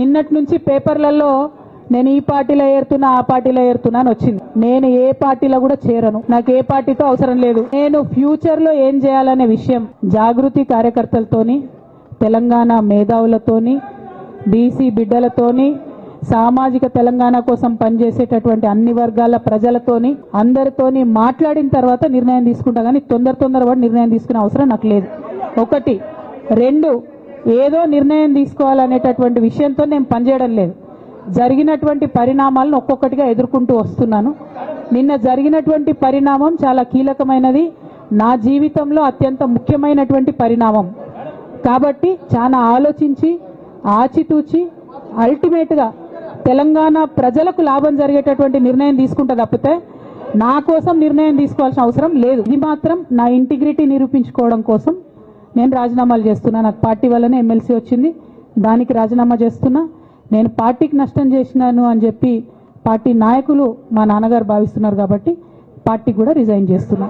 నిన్నటి నుంచి పేపర్లలో నేను ఈ పార్టీలో ఏరుతున్నా ఆ పార్టీలో ఏరుతున్నా అని వచ్చింది. నేను ఏ పార్టీలో కూడా చేరను. నాకు ఏ పార్టీతో అవసరం లేదు. నేను ఫ్యూచర్లో ఏం చేయాలనే విషయం జాగృతి కార్యకర్తలతోని తెలంగాణ మేధావులతోని బీసీ బిడ్డలతోని సామాజిక తెలంగాణ కోసం పనిచేసేటటువంటి అన్ని వర్గాల ప్రజలతోని అందరితోని మాట్లాడిన తర్వాత నిర్ణయం తీసుకుంటా కానీ తొందర తొందరపడి నిర్ణయం తీసుకునే అవసరం నాకు లేదు. ఒకటి. రెండు. ఏదో నిర్ణయం తీసుకోవాలనేటటువంటి విషయంతో నేను పనిచేయడం లేదు. జరిగినటువంటి పరిణామాలను ఒక్కొక్కటిగా ఎదుర్కొంటూ వస్తున్నాను. నిన్న జరిగినటువంటి పరిణామం చాలా కీలకమైనది. నా జీవితంలో అత్యంత ముఖ్యమైనటువంటి పరిణామం. కాబట్టి చాలా ఆలోచించి ఆచితూచి అల్టిమేట్గా తెలంగాణ ప్రజలకు లాభం జరిగేటటువంటి నిర్ణయం తీసుకుంటే తప్పితే నా కోసం నిర్ణయం తీసుకోవాల్సిన అవసరం లేదు. ఇది మాత్రం నా ఇంటిగ్రిటీ నిరూపించుకోవడం కోసం నేను రాజీనామాలు చేస్తున్నా. నాకు పార్టీ వల్లనే ఎమ్మెల్సీ వచ్చింది. దానికి రాజీనామా చేస్తున్నా. నేను పార్టీకి నష్టం చేసినాను అని చెప్పి పార్టీ నాయకులు మా నాన్నగారు భావిస్తున్నారు కాబట్టి పార్టీకి కూడా రిజైన్ చేస్తున్నా.